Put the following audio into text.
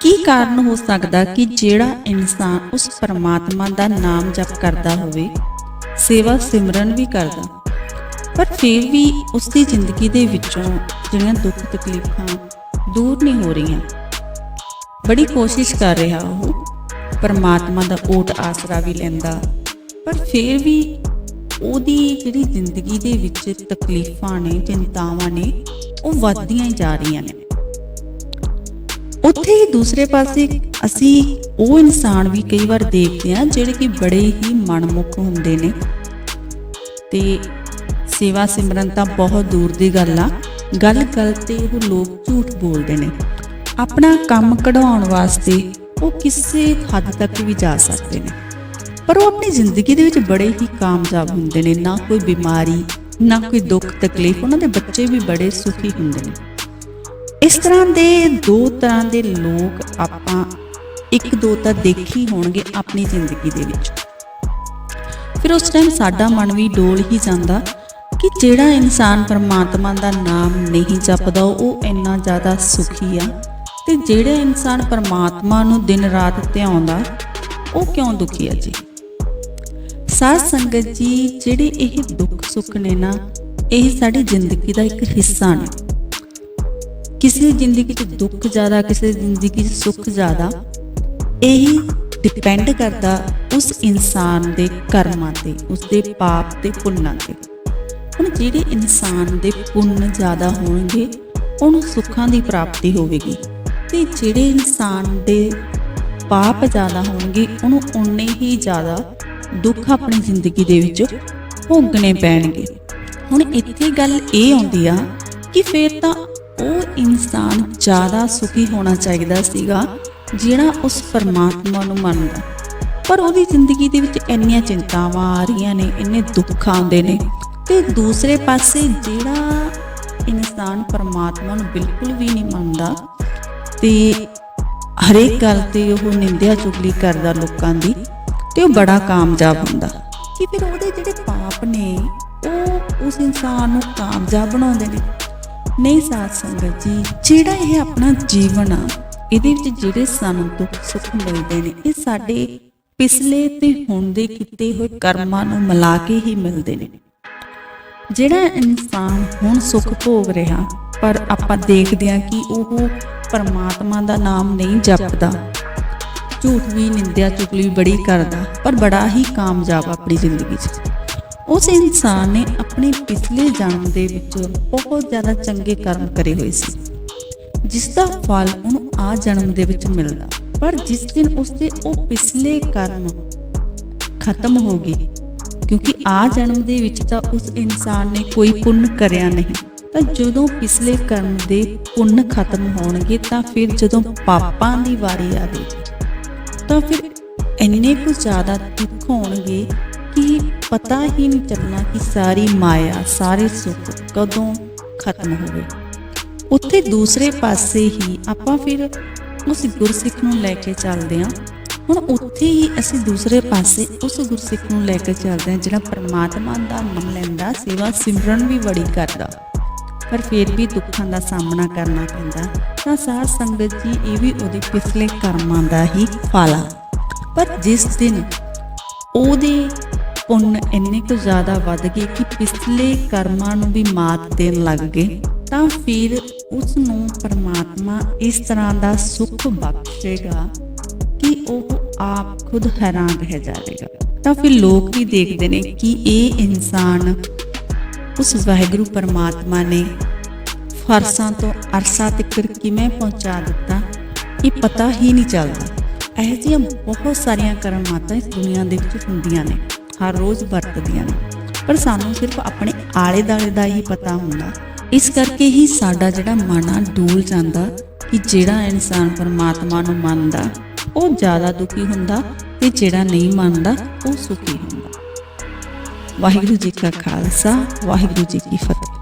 ਕੀ ਕਾਰਨ ਹੋ ਸਕਦਾ ਕਿ ਜਿਹੜਾ ਇਨਸਾਨ ਉਸ ਪਰਮਾਤਮਾ ਦਾ ਨਾਮ ਜਪ ਕਰਦਾ ਹੋਵੇ, ਸੇਵਾ ਸਿਮਰਨ ਵੀ ਕਰਦਾ, ਪਰ ਫਿਰ ਵੀ ਉਸ ਦੀ ਜ਼ਿੰਦਗੀ ਦੇ ਵਿੱਚੋਂ ਜਿਹੜੀਆਂ ਦੁੱਖ ਤਕਲੀਫਾਂ ਦੂਰ ਨਹੀਂ ਹੋ ਰਹੀਆਂ। ਬੜੀ ਕੋਸ਼ਿਸ਼ ਕਰ ਰਿਹਾ ਉਹ, ਪਰਮਾਤਮਾ ਦਾ ਓਟ ਆਸਰਾ ਵੀ ਲੈਂਦਾ, ਪਰ ਫਿਰ ਵੀ ਉਹਦੀ ਜਿਹੜੀ ਜ਼ਿੰਦਗੀ ਦੇ ਵਿੱਚ ਤਕਲੀਫਾਂ ਨੇ, ਚਿੰਤਾਵਾਂ ਨੇ, ਉਹ ਵੱਧਦੀਆਂ ਹੀ ਜਾ ਰਹੀਆਂ ਨੇ। ਉੱਥੇ ਹੀ ਦੂਸਰੇ ਪਾਸੇ ਅਸੀਂ ਉਹ ਇਨਸਾਨ ਵੀ ਕਈ ਵਾਰ ਦੇਖਦੇ ਹਾਂ, ਜਿਹੜੇ ਕਿ ਬੜੇ ਹੀ ਮਨਮੁਖ ਹੁੰਦੇ ਨੇ। ਤੇ ਸੇਵਾ ਸਿਮਰਨ ਤਾਂ ਬਹੁਤ ਦੂਰ ਦੀ ਗੱਲ ਆ। ਗੱਲ ਗੱਲ ਤੇ ਉਹ ਲੋਕ ਝੂਠ ਬੋਲਦੇ ਨੇ। ਆਪਣਾ ਕੰਮ ਕਢਾਉਣ ਵਾਸਤੇ ਉਹ ਕਿਸੇ ਹੱਦ ਤੱਕ ਵੀ ਜਾ ਸਕਦੇ ਨੇ। ਪਰ ਉਹ ਆਪਣੀ ਜ਼ਿੰਦਗੀ ਦੇ ਵਿੱਚ ਬੜੇ ਹੀ ਕਾਮਯਾਬ ਹੁੰਦੇ ਨੇ। ਨਾ ਕੋਈ ਬਿਮਾਰੀ, ਨਾ ਕੋਈ ਦੁੱਖ ਤਕਲੀਫ ਉਹਨਾਂ ਦੇ ਬੱਚੇ ਵੀ ਬੜੇ ਸੁਖੀ ਹੁੰਦੇ ਨੇ। ਇਸ ਤਰ੍ਹਾਂ ਦੇ ਦੋ ਤਰ੍ਹਾਂ ਦੇ ਲੋਕ ਆਪਾਂ ਇੱਕ ਦੋ ਤਾਂ ਦੇਖੀ ਹੋਣਗੇ ਆਪਣੀ ਜ਼ਿੰਦਗੀ ਦੇ ਵਿੱਚ। ਫਿਰ ਉਸ ਟਾਈਮ ਸਾਡਾ ਮਨ ਵੀ ਡੋਲ ਹੀ ਜਾਂਦਾ ਕਿ ਜਿਹੜਾ ਇਨਸਾਨ ਪਰਮਾਤਮਾ ਦਾ ਨਾਮ ਨਹੀਂ ਜਪਦਾ, ਉਹ ਇੰਨਾ ਜ਼ਿਆਦਾ ਸੁਖੀ ਆ ਤੇ ਜਿਹੜਾ ਇਨਸਾਨ ਪਰਮਾਤਮਾ ਨੂੰ ਦਿਨ ਰਾਤ ਧਿਆਉਂਦਾ, ਉਹ ਕਿਉਂ ਦੁਖੀ ਆ ਜੀ? ਸਾਧ ਸੰਗਤ ਜੀ, ਜਿਹੜੇ ਇਹ ਦੁੱਖ ਸੁੱਖ ਨੇ ਨਾ, ਇਹ ਸਾਡੀ ਜ਼ਿੰਦਗੀ ਦਾ ਇੱਕ ਹਿੱਸਾ ਨੇ। ਕਿਸੇ ਦੀ ਜ਼ਿੰਦਗੀ 'ਚ ਦੁੱਖ ਜ਼ਿਆਦਾ, ਕਿਸੇ ਦੀ ਜ਼ਿੰਦਗੀ 'ਚ ਸੁੱਖ ਜ਼ਿਆਦਾ, ਇਹ ਡਿਪੈਂਡ ਕਰਦਾ ਉਸ ਇਨਸਾਨ ਦੇ ਕਰਮਾਂ ਤੇ, ਉਸ ਦੇ ਪਾਪ ਤੇ ਪੁੰਨਾਂ ਤੇ। ਹੁਣ ਜਿਹੜੇ ਇਨਸਾਨ ਦੇ ਪੁੰਨ ਜ਼ਿਆਦਾ ਹੋਣਗੇ, ਉਹਨੂੰ ਸੁੱਖਾਂ ਦੀ ਪ੍ਰਾਪਤੀ ਹੋਵੇਗੀ। ਤੇ ਜਿਹੜੇ ਇਨਸਾਨ ਦੇ ਪਾਪ ਜ਼ਿਆਦਾ ਹੋਣਗੇ, ਉਹਨੂੰ ਉਨੇ ਹੀ ਜ਼ਿਆਦਾ ਦੁੱਖ ਆਪਣੀ ਜ਼ਿੰਦਗੀ ਦੇ ਵਿੱਚ ਭੋਗਣੇ ਪੈਣਗੇ। ਹੁਣ ਇੱਥੇ ਗੱਲ ਇਹ ਆਉਂਦੀ ਆ ਕਿ ਫਿਰ ਤਾਂ ਉਹ ਇਨਸਾਨ ਜ਼ਿਆਦਾ ਸੁਖੀ ਹੋਣਾ ਚਾਹੀਦਾ ਸੀਗਾ, ਜਿਹੜਾ ਉਸ ਪਰਮਾਤਮਾ ਨੂੰ ਮੰਨਦਾ। ਪਰ ਉਹਦੀ ਜ਼ਿੰਦਗੀ ਦੇ ਵਿੱਚ ਇੰਨੀਆਂ ਚਿੰਤਾਵਾਂ ਆ ਰਹੀਆਂ ਨੇ, ਇੰਨੇ ਦੁੱਖ ਆਉਂਦੇ ਨੇ ਤੇ ਦੂਸਰੇ ਪਾਸੇ ਜਿਹੜਾ ਇਨਸਾਨ ਪਰਮਾਤਮਾ ਨੂੰ ਬਿਲਕੁਲ ਵੀ ਨਹੀਂ ਮੰਨਦਾ ਤੇ ਹਰੇਕ ਗੱਲ ਤੇ ਉਹ ਨਿੰਦਿਆ ਚੁਗਲੀ ਕਰਦਾ ਲੋਕਾਂ ਦੀ ਤੇ ਉਹ ਬੜਾ ਕਾਮਯਾਬ ਹੁੰਦਾ। ਕਿ ਫਿਰ ਉਹਦੇ ਜਿਹੜੇ ਪਾਪ ਨੇ, ਉਹ ਉਸ ਇਨਸਾਨ ਨੂੰ ਕਾਮਯਾਬ ਬਣਾਉਂਦੇ ਨੇ। ਨਹੀਂ ਸਾਧ ਸੰਗਤ ਜੀ, ਜਿਹੜਾ ਇਹ ਆਪਣਾ ਜੀਵਨ ਆ, ਇਹਦੇ ਵਿੱਚ ਜਿਹੜੇ ਸਾਨੂੰ ਦੁੱਖ ਸੁੱਖ ਮਿਲਦੇ ਨੇ, ਇਹ ਸਾਡੇ ਪਿਛਲੇ ਤੇ ਹੁਣ ਦੇ ਕੀਤੇ ਹੋਏ ਕਰਮਾਂ ਨੂੰ ਮਿਲਾ ਕੇ ਹੀ ਮਿਲਦੇ ਨੇ। ਜਿਹੜਾ ਇਨਸਾਨ ਹੁਣ ਸੁੱਖ ਭੋਗ ਰਿਹਾ, ਪਰ ਆਪਾਂ ਦੇਖਦੇ ਹਾਂ ਕਿ ਉਹ ਪਰਮਾਤਮਾ ਦਾ ਨਾਮ ਨਹੀਂ ਜਪਦਾ। ਝੂਠ ਵੀ ਨਿੰਦਿਆ, ਚੁਗਲੀ ਬੜੀ ਕਰਦਾ, ਪਰ ਬੜਾ ਹੀ ਕਾਮਯਾਬ ਆਪਣੀ ਜ਼ਿੰਦਗੀ 'ਚ। ਉਸ ਇਨਸਾਨ ਨੇ ਆਪਣੇ ਪਿਛਲੇ ਜਨਮ ਦੇ ਵਿੱਚ ਬਹੁਤ ਜ਼ਿਆਦਾ ਚੰਗੇ ਕਰਮ ਕਰੇ ਹੋਏ ਸੀ। ਜਿਸ ਦਾ ਫਲ ਉਹਨੂੰ ਆ ਜਨਮ ਦੇ ਵਿੱਚ ਮਿਲਦਾ। ਪਰ ਜਿਸ ਦਿਨ ਉਸਦੇ ਉਹ ਪਿਛਲੇ ਕਰਮ ਖਤਮ ਹੋ ਗਏ, ਕਿਉਂਕਿ ਆ ਜਨਮ ਦੇ ਵਿੱਚ ਤਾਂ ਉਸ ਇਨਸਾਨ ਨੇ ਕੋਈ ਪੁੰਨ ਕਰਿਆ ਨਹੀਂ, ਤਾਂ ਜਦੋਂ ਪਿਛਲੇ ਕਰਮ ਦੇ ਪੁੰਨ ਖਤਮ ਹੋਣਗੇ ਤਾਂ ਫਿਰ ਜਦੋਂ ਪਾਪਾਂ ਦੀ ਵਾਰੀ ਆਵੇਗੀ, ਤਾਂ ਫਿਰ ਇੰਨੇ ਕੁ ਜ਼ਿਆਦਾ ਦੁੱਖ ਹੋਣਗੇ ਕਿ ਪਤਾ ਹੀ ਨਹੀਂ ਚੱਲਣਾ ਕਿ ਸਾਰੀ ਮਾਇਆ, ਸਾਰੇ ਸੁੱਖ ਕਦੋਂ ਖਤਮ ਹੋਵੇ। ਉੱਥੇ ਦੂਸਰੇ ਪਾਸੇ ਹੀ ਆਪਾਂ ਫਿਰ ਉਸ ਗੁਰਸਿੱਖ ਨੂੰ ਲੈ ਕੇ ਚੱਲਦੇ ਹਾਂ। ਹੁਣ ਉੱਥੇ ਹੀ ਅਸੀਂ ਦੂਸਰੇ ਪਾਸੇ ਉਸ ਗੁਰਸਿੱਖ ਨੂੰ ਲੈ ਕੇ ਚੱਲਦੇ ਹਾਂ, ਜਿਹੜਾ ਪਰਮਾਤਮਾ ਦਾ ਨਾਮ ਲੈਂਦਾ, ਸੇਵਾ ਸਿਮਰਨ ਵੀ ਬੜੀ ਕਰਦਾ। ਪਰ ਫਿਰ ਵੀ ਦੁੱਖਾਂ ਦਾ ਸਾਹਮਣਾ ਕਰਨਾ ਪੈਂਦਾ, ਤਾਂ ਸਾਧ ਸੰਗਤ ਜੀ ਇਹ ਵੀ ਉਹਦੇ ਪਿਛਲੇ ਕਰਮਾਂ ਦਾ ਹੀ ਫਲ ਆ। ਪਰ ਜਿਸ ਦਿਨ ਉਹਦੇ ਪੁੰਨ ਇੰਨੇ ਕੁ ਜ਼ਿਆਦਾ ਵੱਧ ਗਏ ਕਿ ਪਿਛਲੇ ਕਰਮਾਂ ਨੂੰ ਵੀ ਮਾਤ ਦੇਣ ਲੱਗ ਗਏ, ਤਾਂ ਫਿਰ ਉਸ ਨੂੰ ਪਰਮਾਤਮਾ ਇਸ ਤਰ੍ਹਾਂ ਦਾ ਸੁੱਖ ਬਖਸ਼ੇਗਾ ਕਿ ਉਹ ਆਪ ਖੁਦ ਹੈਰਾਨ ਰਹਿ ਜਾਵੇਗਾ। ਤਾਂ ਫਿਰ ਲੋਕ ਵੀ ਦੇਖਦੇ ਨੇ ਕਿ ਇਹ ਇਨਸਾਨ ਉਸ ਵਾਹਿਗੁਰੂ ਪਰਮਾਤਮਾ ਨੇ ਫਰਸਾਂ ਤੋਂ ਅਰਸਾ ਤੱਕ ਕਿਵੇਂ ਪਹੁੰਚਾ ਦਿੱਤਾ, ਇਹ ਪਤਾ ਹੀ ਨਹੀਂ ਚੱਲਦਾ। ਇਹ ਜਿਹੀਆਂ ਬਹੁਤ ਸਾਰੀਆਂ ਕਰਮਾਤਾਂ ਇਸ ਦੁਨੀਆ ਦੇ ਵਿੱਚ ਹੁੰਦੀਆਂ ਨੇ। ਹਰ ਰੋਜ਼ ਵਰਤਦੀਆਂ ਨੇ। ਪਰ ਸਾਨੂੰ ਸਿਰਫ ਆਪਣੇ ਆਲੇ ਦਾਲੇ ਦਾ ਹੀ ਪਤਾ ਹੁੰਦਾ। ਇਸ ਕਰਕੇ ਹੀ ਸਾਡਾ ਜਿਹੜਾ ਮਨ ਆ ਡੋਲ ਜਾਂਦਾ ਕਿ ਜਿਹੜਾ ਇਨਸਾਨ ਪਰਮਾਤਮਾ ਨੂੰ ਮੰਨਦਾ, ਉਹ ਜ਼ਿਆਦਾ ਦੁਖੀ ਹੁੰਦਾ ਤੇ ਜਿਹੜਾ ਨਹੀਂ ਮੰਨਦਾ, ਉਹ ਸੁਖੀ ਹੁੰਦਾ। ਵਾਹਿਗੁਰੂ ਜੀ ਕਾ ਖਾਲਸਾ, ਵਾਹਿਗੁਰੂ ਜੀ ਕੀ ਫਤਿਹ।